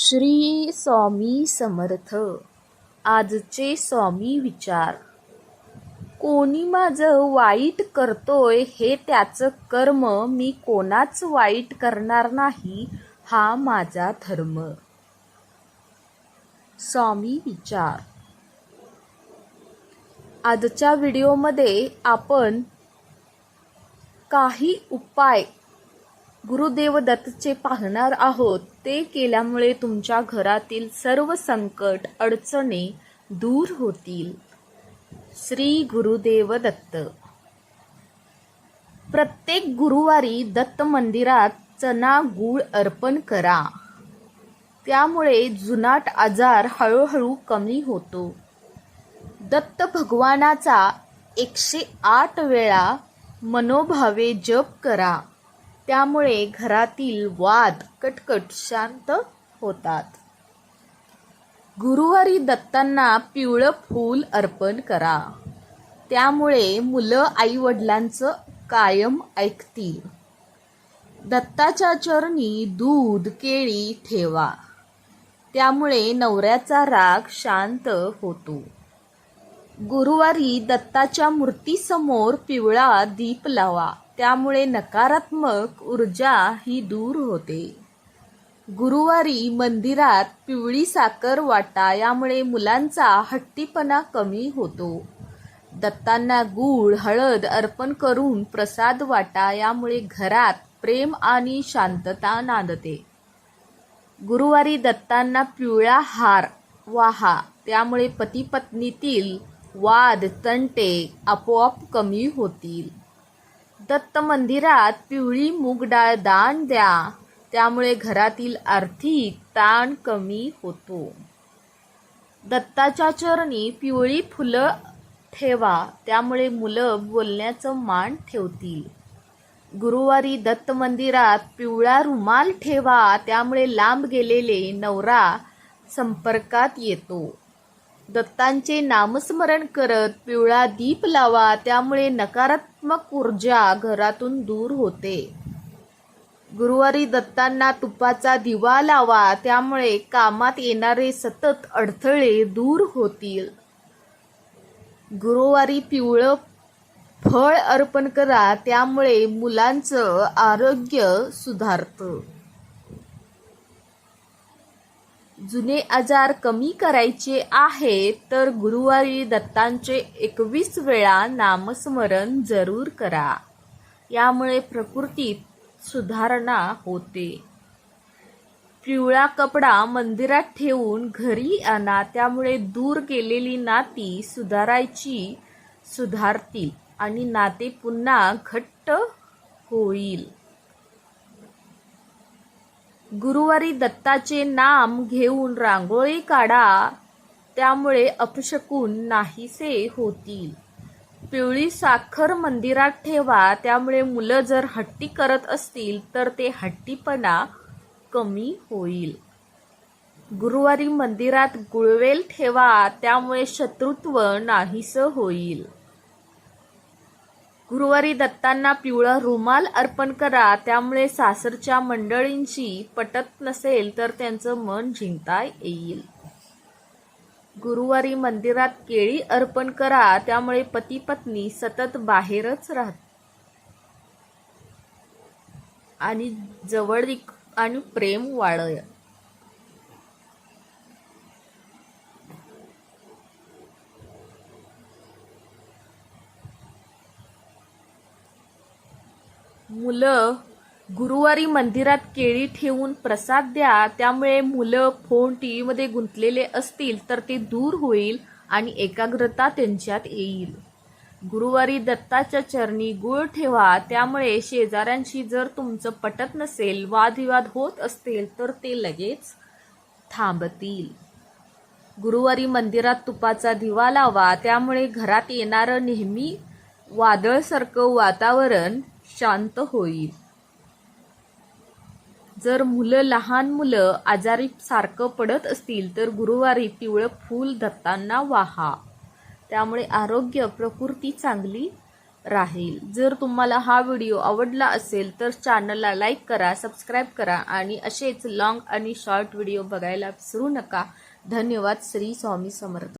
श्री स्वामी समर्थ. आजचे स्वामी विचार. कोणी माझं वाईट करतोय हे त्याचं कर्म मी कोणाच वाईट करणार नाही हा माझा धर्म. स्वामी विचार. आजच्या व्हिडिओमध्ये आपण काही उपाय गुरुदेव दत्तचे पाहणार आहोत. ते केल्यामुळे तुमच्या घरातील सर्व संकट अडचणी दूर होतील. श्री गुरुदेव दत्त. प्रत्येक गुरुवारी दत्त मंदिरात चना गूळ अर्पण करा. त्यामुळे जुनाट आजार हळूहळू कमी होतो. दत्त भगवानाचा एकशे आठ वेळा मनोभावे जप करा. त्यामुळे घरातील वाद कटकट शांत होतात. गुरुवारी दत्तांना पिवळं फूल अर्पण करा. त्यामुळे मुलं आई वडिलांचं कायम ऐकतील. दत्ताच्या चरणी दूध केळी ठेवा. त्यामुळे नवऱ्याचा राग शांत होतो. गुरुवारी दत्ताच्या मूर्तीसमोर पिवळा दीप लावा. त्यामुळे नकारात्मक ऊर्जा ही दूर होते. गुरुवारी मंदिरात पिवळी साखर वाटा यामुळे मुलांचा हट्टीपणा कमी होतो. दत्तांना गूळ हळद अर्पण करून प्रसाद वाटा यामुळे घरात प्रेम आणि शांतता नांदते. गुरुवारी दत्तांना पिवळा हार वाहा त्यामुळे पती पत्नीतील वाद तंटे आपोआप कमी होतील. दत्त मंदिरात पिवळी मूग डाळ दान द्या. त्यामुळे घरातील आर्थिक ताण कमी होतो. दत्ताच्या चरणी पिवळी फुलं ठेवा. त्यामुळे मुलं बोलण्याचं मान ठेवतील. गुरुवारी दत्त मंदिरात पिवळा रुमाल ठेवा. त्यामुळे लांब गेलेले नवरा संपर्कात येतो. दत्तांचे नामस्मरण करत पिवळा दीप लावा त्यामुळे नकारात्मक ऊर्जा घरातून दूर होते. गुरुवारी दत्तांना तुपाचा दिवा लावा त्यामुळे कामात येणारे सतत अडथळे दूर होतील. गुरुवारी पिवळं फळ अर्पण करा त्यामुळे मुलांचं आरोग्य सुधारतं. जुने आजार कमी करायचे आहे तर गुरुवारी दत्तांचे एकवीस वेळा नामस्मरण जरूर करा. यामुळे प्रकृतीत सुधारणा होते. पिवळा कपडा मंदिरात ठेवून घरी आणा त्यामुळे दूर गेलेली नाती सुधारायची सुधारतील आणि नाते पुन्हा घट्ट होईल. गुरुवारी दत्ताचे नाम घेऊन रांगोळी काढा त्यामुळे अपशकून नाहीसे होतील. पिवळी साखर मंदिरात ठेवा त्यामुळे मुलं जर हट्टी करत असतील तर ते हट्टीपणा कमी होईल. गुरुवारी मंदिरात गुळवेल ठेवा त्यामुळे शत्रुत्व नाहीसं होईल. गुरुवारी दत्तांना पिवळा रुमाल अर्पण करा त्यामुळे सासरच्या मंडळींशी पटत नसेल तर त्यांचं मन जिंकता येईल. गुरुवारी मंदिरात केळी अर्पण करा त्यामुळे पती पत्नी सतत बाहेरच राहत आणि जवळीक आणि प्रेम वाढ मुलं गुरुवारी मंदिरात केळी ठेवून प्रसाद द्या त्यामुळे मुलं फोन टी व्हीमध्ये गुंतलेले असतील तर ते दूर होईल आणि एकाग्रता त्यांच्यात येईल. गुरुवारी दत्ताच्या चरणी गुळ ठेवा त्यामुळे शेजाऱ्यांशी जर तुमचं पटत नसेल वादविवाद होत असतील तर ते लगेच थांबतील. गुरुवारी मंदिरात तुपाचा दिवा लावा त्यामुळे घरात येणारं नेहमी वादळसारखं वातावरण शांत होईल. जर मुलं लहान मुलं आजारी सारखं पडत असतील तर गुरुवारी पिवळं फूल दत्तांना वाहा. त्यामुळे आरोग्य प्रकृती चांगली राहील. जर तुम्हाला हा व्हिडिओ आवडला असेल तर चॅनलला लाईक करा सबस्क्राईब करा आणि असेच लॉंग आणि शॉर्ट व्हिडिओ बघायला विसरू नका. धन्यवाद. श्री स्वामी समर्थ.